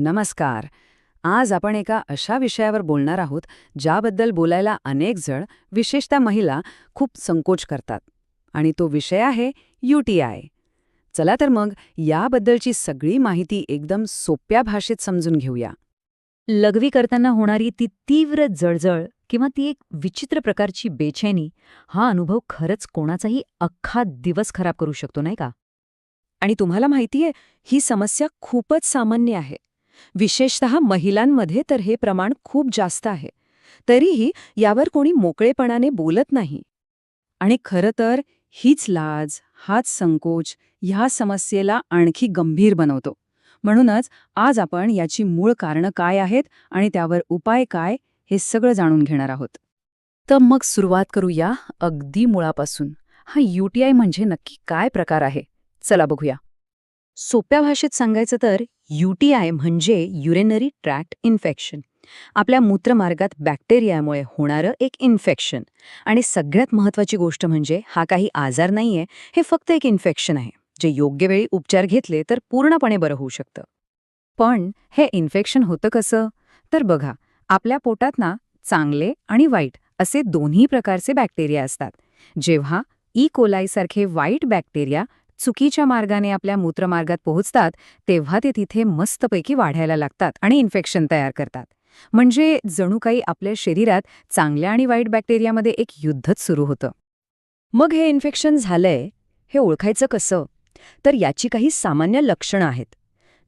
नमस्कार. आज आपण एका अशा विषयावर बोलणार आहोत ज्याबद्दल बोलायला अनेक जण विशेषतः महिला खूप संकोच करतात. आणि तो विषय आहे यूटीआय चला तर मग याबद्दलची सगळी माहिती एकदम सोप्या भाषेत समजून घेऊया. लघवी करताना होणारी ती तीव्र जळजळ किंवा ती एक विचित्र प्रकारची बेचैनी हा अनुभव खरंच कोणाचाही अख्खा दिवस खराब करू शकतो नाही का? आणि तुम्हाला माहितीये ही समस्या खूपच सामान्य आहे. विशेषत महिलांमध्ये तर हे प्रमाण खूप जास्त आहे. तरीही यावर कोणी मोकळेपणाने बोलत नाही. आणि खरं तर हीच लाज हाच संकोच ह्या समस्येला आणखी गंभीर बनवतो. म्हणूनच आज आपण याची मूळ कारणं काय आहेत आणि त्यावर उपाय काय हे सगळं जाणून घेणार आहोत. तर मग सुरुवात करूया अगदी मुळापासून. हा यूटीआय म्हणजे नक्की काय प्रकार आहे? चला बघूया. सोप्या भाषेत सांगायचं तर यूटीआय म्हणजे युरेनरी ट्रॅक्ट इन्फेक्शन आपल्या मूत्रमार्गात बॅक्टेरियामुळे होणारं एक इन्फेक्शन आणि सगळ्यात महत्वाची गोष्ट म्हणजे हा काही आजार नाहीये हे फक्त एक इन्फेक्शन आहे. जे योग्य वेळी उपचार घेतले तर पूर्णपणे बरं होऊ शकतं. पण हे इन्फेक्शन होतं कसं? तर बघा आपल्या पोटात ना चांगले आणि वाईट असे दोन्ही प्रकारचे बॅक्टेरिया असतात. जेव्हा e. ई कोलाईसारखे वाईट बॅक्टेरिया चुकीच्या मार्गाने आपल्या मूत्रमार्गात पोहोचतात तेव्हा ते तिथे मस्तपैकी वाढायला लागतात आणि इन्फेक्शन तयार करतात. म्हणजे जणू काही आपल्या शरीरात चांगल्या आणि वाईट बॅक्टेरियामध्ये एक युद्धच सुरू होतं. मग हे इन्फेक्शन झालंय हे ओळखायचं कसं? तर याची काही सामान्य लक्षणं आहेत.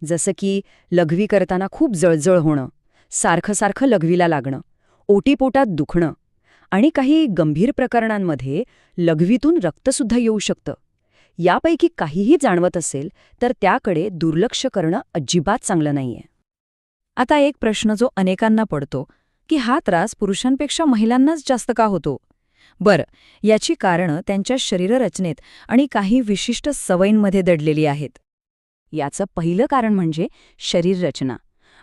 जसं की लघवी करताना खूप जळजळ होणं सारखं सारखं लघवीला लागणं ओटीपोटात दुखणं आणि काही गंभीर प्रकरणांमध्ये लघवीतून रक्तसुद्धा येऊ शकतं. यापैकी काहीही जाणवत असेल तर त्याकडे दुर्लक्ष करणं अजिबात चांगलं नाहीये. आता एक प्रश्न जो अनेकांना पडतो की हा त्रास पुरुषांपेक्षा महिलांनाच जास्त का होतो? बरं याची कारणं त्यांच्या शरीररचनेत आणि काही विशिष्ट सवयींमध्ये दडलेली आहेत. याचं पहिलं कारण म्हणजे शरीररचना.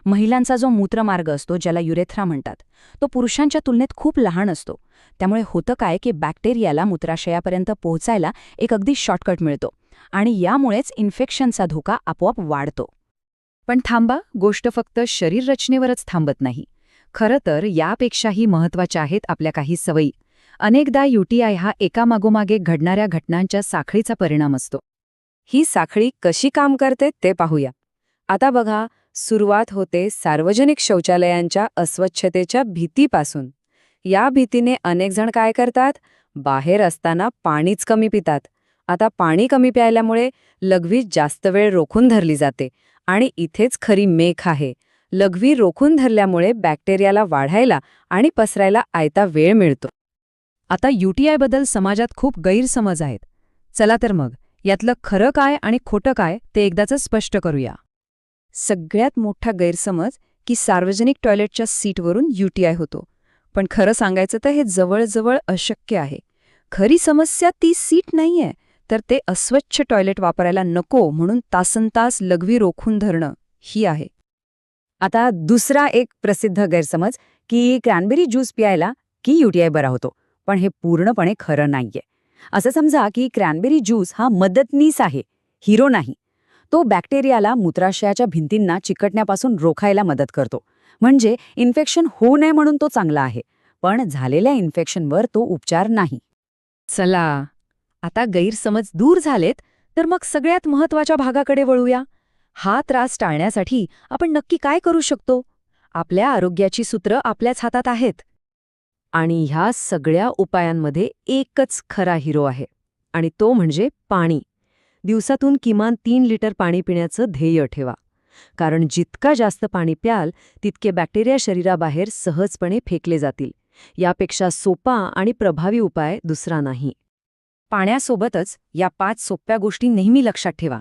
महिलांचा जो मूत्रमार्ग असतो ज्याला युरेथ्रा म्हणतात तो पुरुषांच्या तुलनेत खूप लहान असतो. त्यामुळे होतं काय की बॅक्टेरियाला मूत्राशयापर्यंत पोहोचायला एक अगदी शॉर्टकट मिळतो आणि यामुळेच इन्फेक्शनचा धोका आपोआप वाढतो. पण थांबा गोष्ट फक्त शरीररचनेवरच थांबत नाही. खरं तर यापेक्षाही महत्त्वाच्या आहेत आपल्या काही सवयी. अनेकदा यूटीआय हा एकामागोमागे घडणाऱ्या घटनांच्या साखळीचा परिणाम असतो. ही साखळी कशी काम करते ते पाहूया. आता बघा सुरुवात होते सार्वजनिक शौचालयांच्या अस्वच्छतेच्या भीतीपासून. या भीतीने अनेकजण काय करतात? बाहेर असताना पाणीच कमी पितात. आता पाणी कमी प्यायल्यामुळे लघवी जास्त वेळ रोखून धरली जाते आणि इथेच खरी मेख आहे. लघवी रोखून धरल्यामुळे बॅक्टेरियाला वाढायला आणि पसरायला आयता वेळ मिळतो. आता यूटीआयबद्दल समाजात खूप गैरसमज आहेत. चला तर मग यातलं खरं काय आणि खोटं काय ते एकदाचं स्पष्ट करूया. सगळ्यात मोठा गैरसमज की सार्वजनिक टॉयलेटच्या सीटवरून यूटीआय होतो. पण खरं सांगायचं तर हे जवळजवळ अशक्य आहे. खरी समस्या ती सीट नाहीये तर ते अस्वच्छ टॉयलेट वापरायला नको म्हणून तासनतास लघवी रोखून धरणं ही आहे. आता दुसरा एक प्रसिद्ध गैरसमज की क्रॅनबेरी ज्यूस प्यायला की यूटीआय बरा होतो पण हे पूर्णपणे खरं नाहीये. असं समजा की क्रॅनबेरी ज्यूस हा मदतनीस आहे हिरो नाही तो बॅक्टेरियाला मूत्राशयाच्या भिंतींना चिकटण्यापासून रोखायला मदत करतो. म्हणजे इन्फेक्शन होऊ नये म्हणून तो चांगला आहे पण झालेल्या इन्फेक्शनवर तो उपचार नाही. चला आता गैरसमज दूर झालेत तर मग सगळ्यात महत्त्वाच्या भागाकडे वळूया. हा त्रास टाळण्यासाठी आपण नक्की काय करू शकतो? आपल्या आरोग्याची सूत्र आपल्याच हातात आहेत. आणि ह्या सगळ्या उपायांमध्ये एकच खरा हिरो आहे आणि तो म्हणजे पाणी. दिवसातून किमान तीन लिटर पाणी पिण्याचं ध्येय ठेवा. कारण जितका जास्त पाणी प्याल तितके बॅक्टेरिया शरीराबाहेर सहजपणे फेकले जातील. यापेक्षा सोपा आणि प्रभावी उपाय दुसरा नाही. पाण्यासोबतच या पाच सोप्या गोष्टी नेहमी लक्षात ठेवा.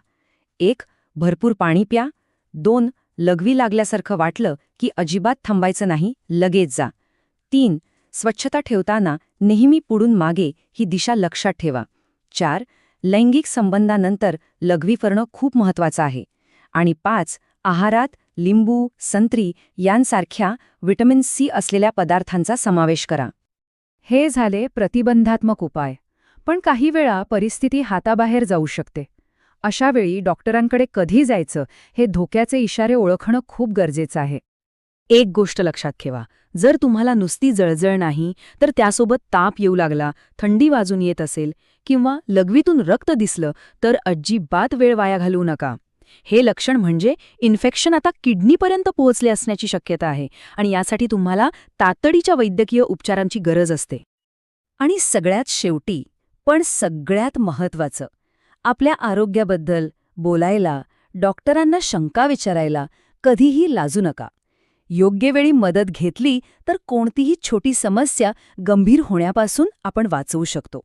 एक भरपूर पाणी प्या. दोन लघवी लागल्यासारखं वाटलं की अजिबात थांबायचं नाही लगेच जा. तीन स्वच्छता ठेवताना नेहमी पुढून मागे ही दिशा लक्षात ठेवा. चार लैंगिक संबंधानंतर लघवी करणं खूप महत्वाचं आहे. आणि पाच आहारात लिंबू संत्री यांसारख्या व्हिटॅमिन सी असलेल्या पदार्थांचा समावेश करा. हे झाले प्रतिबंधात्मक उपाय. पण काही वेळा परिस्थिती हाताबाहेर जाऊ शकते. अशावेळी डॉक्टरांकडे कधी जायचं हे धोक्याचे इशारे ओळखणं खूप गरजेचं आहे. एक गोष्ट लक्षात ठेवा. जर तुम्हाला नुसती जळजळ नाही तर त्यासोबत ताप येऊ लागला थंडी वाजून येत असेल किंवा लघवीतून रक्त दिसलं तर अजिबात वेळ वाया घालवू नका. हे लक्षण म्हणजे इन्फेक्शन आता किडनीपर्यंत पोहोचले असण्याची शक्यता आहे आणि यासाठी तुम्हाला तातडीच्या वैद्यकीय उपचारांची गरज असते. आणि सगळ्यात शेवटी पण सगळ्यात महत्वाचं आपल्या आरोग्याबद्दल बोलायला डॉक्टरांना शंका विचारायला कधीही लाजू नका. योग्य वेळी मदत घेतली तर कोणतीही छोटी समस्या गंभीर होण्यापासून आपण वाचवू शकतो.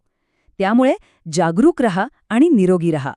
त्यामुळे जागरूक रहा आणि निरोगी रहा.